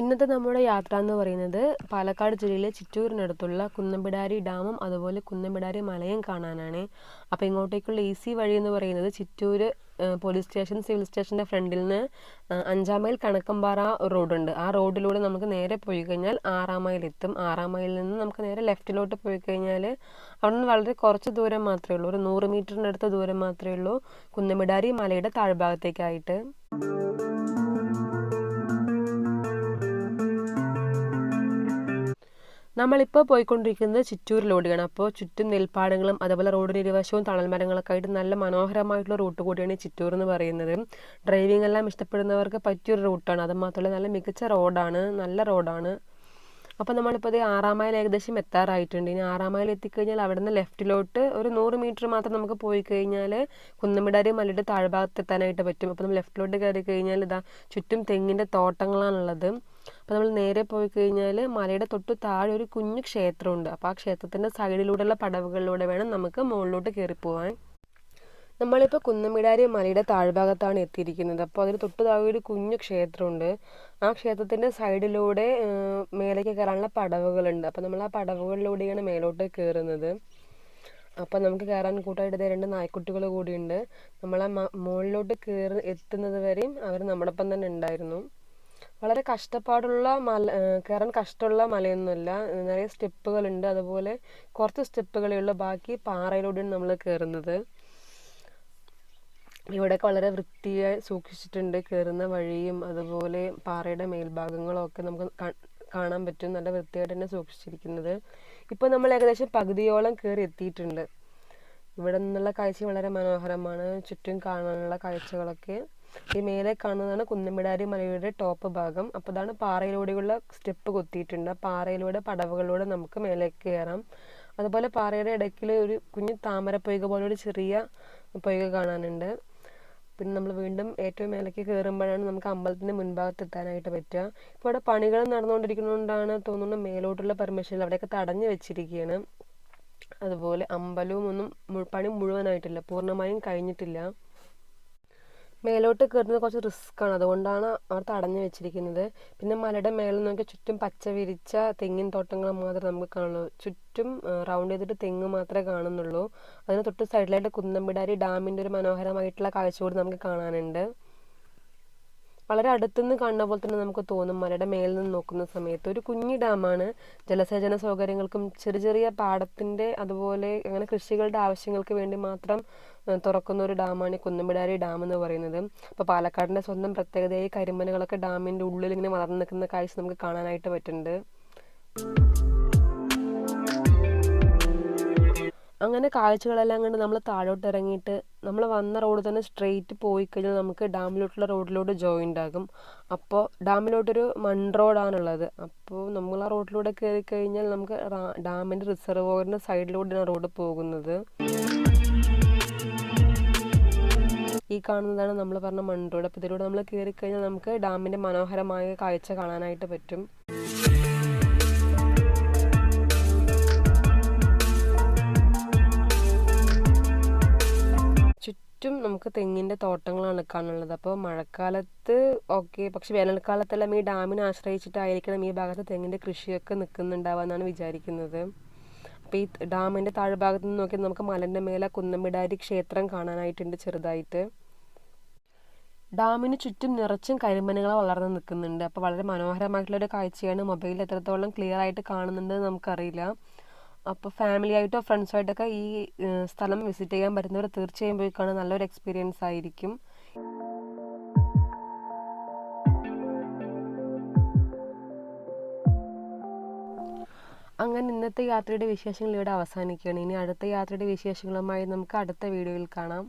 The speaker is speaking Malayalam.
ഇന്നത്തെ നമ്മുടെ യാത്ര എന്ന് പറയുന്നത് പാലക്കാട് ജില്ലയിലെ ചിറ്റൂരിനടുത്തുള്ള കുന്നമ്പിടാരി ഡാമും അതുപോലെ കുന്നമ്പിടാരി മലയും കാണാനാണ്. അപ്പോൾ ഇങ്ങോട്ടേക്കുള്ള ഈസി വഴി എന്ന് പറയുന്നത് ചിറ്റൂർ പോലീസ് സ്റ്റേഷൻ സിവിൽ സ്റ്റേഷന്റെ ഫ്രണ്ടിൽ നിന്ന് അഞ്ചാം മൈൽ കണക്കമ്പാറ റോഡുണ്ട്. ആ റോഡിലൂടെ നമുക്ക് നേരെ പോയി കഴിഞ്ഞാൽ ആറാം മൈൽ എത്തും. ആറാം മൈലിൽ നിന്ന് നമുക്ക് നേരെ ലെഫ്റ്റിലോട്ട് പോയി കഴിഞ്ഞാൽ അവിടെ നിന്ന് വളരെ കുറച്ച് ദൂരം മാത്രമേ ഉള്ളൂ. ഒരു നൂറ് മീറ്ററിന്റെ അടുത്ത ദൂരം മാത്രമേ ഉള്ളൂ കുന്നമിടാരി മലയുടെ താഴ്ഭാഗത്തേക്കായിട്ട്. നമ്മളിപ്പോൾ പോയിക്കൊണ്ടിരിക്കുന്നത് ചിറ്റൂരിലൂടെയാണ് അപ്പോൾ ചുറ്റും നെൽപ്പാടങ്ങളും അതുപോലെ റോഡിന് ഇരുവശവും തണൽ മരങ്ങളൊക്കെ ആയിട്ട് നല്ല മനോഹരമായിട്ടുള്ള റൂട്ട് കൂടിയാണ് ചിറ്റൂർ എന്ന് പറയുന്നത്. ഡ്രൈവിംഗ് എല്ലാം ഇഷ്ടപ്പെടുന്നവർക്ക് പറ്റിയൊരു റൂട്ടാണ് അത് മാത്രമല്ല നല്ല മികച്ച റോഡാണ് നല്ല റോഡാണ് അപ്പോൾ നമ്മളിപ്പോൾ ഇത് ആറാം മൈൽ ഏകദേശം എത്താറായിട്ടുണ്ട്. ഇനി ആറാം മൈൽ എത്തിക്കഴിഞ്ഞാൽ അവിടെ നിന്ന് ലെഫ്റ്റിലോട്ട് ഒരു നൂറ് മീറ്റർ മാത്രം നമുക്ക് പോയി കഴിഞ്ഞാൽ കുന്നമിടാരി മലയുടെ താഴ്ഭാഗത്ത് എത്താനായിട്ട് പറ്റും. അപ്പോൾ നമ്മൾ ലെഫ്റ്റിലോട്ട് കയറി കഴിഞ്ഞാൽ ഇതാ ചുറ്റും തെങ്ങിന്റെ തോട്ടങ്ങളാണുള്ളത്. അപ്പോൾ നമ്മൾ നേരെ പോയി കഴിഞ്ഞാൽ മലയുടെ തൊട്ട് താഴെ ഒരു കുഞ്ഞു ക്ഷേത്രമുണ്ട്. അപ്പോൾ ആ ക്ഷേത്രത്തിന്റെ സൈഡിലൂടെയുള്ള പടവുകളിലൂടെ വേണം നമുക്ക് മുകളിലോട്ട് കയറി പോകാൻ നമ്മളിപ്പോൾ കുന്നമിടാരി മലയുടെ താഴ്ഭാഗത്താണ് എത്തിയിരിക്കുന്നത്. അപ്പോൾ അതിന് തൊട്ട് താഴെ ഒരു കുഞ്ഞു ക്ഷേത്രമുണ്ട്. ആ ക്ഷേത്രത്തിന്റെ സൈഡിലൂടെ മേലേക്ക് കയറാനുള്ള പടവുകളുണ്ട്. അപ്പോൾ നമ്മൾ ആ പടവുകളിലൂടെയാണ് മേലോട്ട് കയറുന്നത് അപ്പോൾ നമുക്ക് കയറാൻ കൂട്ടായിട്ട് രണ്ട് നായ്ക്കുട്ടികൾ കൂടിയുണ്ട്. നമ്മൾ ആ മുകളിലോട്ട് കയറി എത്തുന്നത് വരെയും അവർ നമ്മുടെ ഒപ്പം തന്നെ ഉണ്ടായിരുന്നു. വളരെ കഷ്ടപ്പാടുള്ള മല കയറാൻ കഷ്ടമുള്ള മലയൊന്നുമല്ല. നിറയെ സ്റ്റെപ്പുകളുണ്ട്. അതുപോലെ കുറച്ച് സ്റ്റെപ്പുകളേ ഉള്ളൂ. ബാക്കി പാറയിലൂടെയാണ് നമ്മൾ കയറുന്നത് ഇവിടെയൊക്കെ വളരെ വൃത്തിയായി സൂക്ഷിച്ചിട്ടുണ്ട്. കയറുന്ന വഴിയും അതുപോലെ പാറയുടെ മേൽഭാഗങ്ങളും ഒക്കെ നമുക്ക് കാണാൻ പറ്റും. നല്ല വൃത്തിയായിട്ട് തന്നെ സൂക്ഷിച്ചിരിക്കുന്നത്. ഇപ്പോൾ നമ്മൾ ഏകദേശം പകുതിയോളം കയറി എത്തിയിട്ടുണ്ട്. ഇവിടെ നിന്നുള്ള കാഴ്ച വളരെ മനോഹരമാണ്. ചുറ്റും കാണാനുള്ള കാഴ്ചകളൊക്കെ. ഈ മേലെ കാണുന്നതാണ് കുന്നമ്പിടാരി മലയുടെ ടോപ്പ് ഭാഗം. അപ്പോൾ അതാണ് പാറയിലൂടെയുള്ള സ്റ്റെപ്പ് കൊത്തിയിട്ടുണ്ട്. പാറയിലൂടെ പടവുകളിലൂടെ നമുക്ക് മേലേക്ക് കയറാം. അതുപോലെ പാറയുടെ ഇടയ്ക്കിൽ ഒരു കുഞ്ഞു താമര പൊയ്ക പോലെ ഒരു ചെറിയ പൊയ്ക കാണാനുണ്ട്. പിന്നെ നമ്മൾ വീണ്ടും ഏറ്റവും മേലേക്ക് കയറുമ്പോഴാണ് നമുക്ക് അമ്പലത്തിന്റെ മുൻഭാഗത്ത് എത്താനായിട്ട് പറ്റുക. ഇപ്പോൾ ഇവിടെ പണികൾ നടന്നുകൊണ്ടിരിക്കുന്നതുകൊണ്ടാണ് തോന്നുന്നു മേലോട്ടുള്ള പെർമിഷൻ അവിടെയൊക്കെ തടഞ്ഞു വെച്ചിരിക്കുകയാണ്. അതുപോലെ അമ്പലവും ഒന്നും പണി മുഴുവനായിട്ടില്ല. പൂർണമായും കഴിഞ്ഞിട്ടില്ല. മേലോട്ട് കയറുന്നത് കുറച്ച് റിസ്ക് ആണ്. അതുകൊണ്ടാണ് അവർ തടഞ്ഞു വെച്ചിരിക്കുന്നത്. പിന്നെ മലയുടെ മേളിൽ നോക്കി ചുറ്റും പച്ച വിരിച്ച തെങ്ങിൻ തോട്ടങ്ങൾ മാത്രമേ നമുക്ക് കാണുള്ളൂ. ചുറ്റും റൗണ്ട് ചെയ്തിട്ട് തെങ്ങ് മാത്രമേ കാണുന്നുള്ളൂ. അതിന് തൊട്ട് സൈഡിലായിട്ട് കുന്നമ്പിടാരി ഡാമിന്റെ ഒരു മനോഹരമായിട്ടുള്ള കാഴ്ച കൂടി നമുക്ക് കാണാനുണ്ട്. വളരെ അടുത്തുനിന്ന് കാണുന്ന പോലെ തന്നെ നമുക്ക് തോന്നും മലയുടെ മേലിൽ നിന്ന് നോക്കുന്ന സമയത്ത്. ഒരു കുഞ്ഞി ഡാമാണ്. ജലസേചന സൗകര്യങ്ങൾക്കും ചെറിയ ചെറിയ പാടത്തിന്റെ അതുപോലെ അങ്ങനെ കൃഷികളുടെ ആവശ്യങ്ങൾക്ക് വേണ്ടി മാത്രം തുറക്കുന്ന ഒരു ഡാമാണ് ഈ കുന്നമ്പിടാരി ഡാം എന്ന് പറയുന്നത്. അപ്പോൾ പാലക്കാടിന്റെ സ്വന്തം പ്രത്യേകതയായി കരിമ്പനകളൊക്കെ ഡാമിന്റെ ഉള്ളിൽ ഇങ്ങനെ വളർന്നു നിൽക്കുന്ന കാഴ്ച നമുക്ക് കാണാനായിട്ട് പറ്റുന്നുണ്ട്. അങ്ങനെ കാഴ്ചകളെല്ലാം കണ്ട് നമ്മൾ താഴോട്ട് ഇറങ്ങിയിട്ട് നമ്മൾ വന്ന റോഡ് തന്നെ സ്ട്രെയിറ്റ് പോയി കഴിഞ്ഞാൽ നമുക്ക് ഡാമിലോട്ടുള്ള റോഡിലോട്ട് ജോയിന്റ് ആകും അപ്പോൾ ഡാമിലോട്ടൊരു മൺ റോഡാണുള്ളത് അപ്പോൾ നമ്മൾ ആ റോഡിലൂടെ കയറി കഴിഞ്ഞാൽ നമുക്ക് ഡാമിന്റെ റിസർവോയറിന്റെ സൈഡിലൂടെയാണ് റോഡ് പോകുന്നത്. ഈ കാണുന്നതാണ് നമ്മൾ പറഞ്ഞ മൺ റോഡ് അപ്പോൾ ഇതിലൂടെ നമ്മൾ കയറി കഴിഞ്ഞാൽ നമുക്ക് ഡാമിന്റെ മനോഹരമായ കാഴ്ച കാണാനായിട്ട് പറ്റും. ചുറ്റും നമുക്ക് തെങ്ങിന്റെ തോട്ടങ്ങളാണ് കാണാനുള്ളത് അപ്പോൾ മഴക്കാലത്ത് ഓക്കെ പക്ഷേ വേനൽക്കാലത്തെല്ലാം ഈ ഡാമിനെ ആശ്രയിച്ചിട്ടായിരിക്കണം ഈ ഭാഗത്ത് തെങ്ങിന്റെ കൃഷിയൊക്കെ നിൽക്കുന്നുണ്ടാവുക എന്നാണ് വിചാരിക്കുന്നത്. അപ്പോൾ ഈ ഡാമിന്റെ താഴ്ഭാഗത്ത് നിന്ന് നോക്കിയാൽ നമുക്ക് മലന്റെ മേലെ കുന്നമ്പിടാരി ക്ഷേത്രം കാണാനായിട്ടുണ്ട് ചെറുതായിട്ട്. ഡാമിന് ചുറ്റും നിറച്ചും കരിമനുകൾ വളർന്ന് നിൽക്കുന്നുണ്ട്. അപ്പോൾ വളരെ മനോഹരമായിട്ടുള്ള ഒരു കാഴ്ചയാണ് മൊബൈലിൽ എത്രത്തോളം ക്ലിയർ ആയിട്ട് കാണുന്നുണ്ടെന്ന് നമുക്കറിയില്ല. അപ്പോൾ ഫാമിലി ആയിട്ടോ ഫ്രണ്ട്സോ ഈ സ്ഥലം വിസിറ്റ് ചെയ്യാൻ പറ്റുന്നവർ തീർച്ചയായും പോയി കാണാൻ നല്ലൊരു എക്സ്പീരിയൻസ് ആയിരിക്കും. അങ്ങനെ ഇന്നത്തെ യാത്രയുടെ വിശേഷങ്ങൾ ഇവിടെ അവസാനിക്കുകയാണ്. ഇനി അടുത്ത യാത്രയുടെ വിശേഷങ്ങളുമായി നമുക്ക് അടുത്ത വീഡിയോയിൽ കാണാം.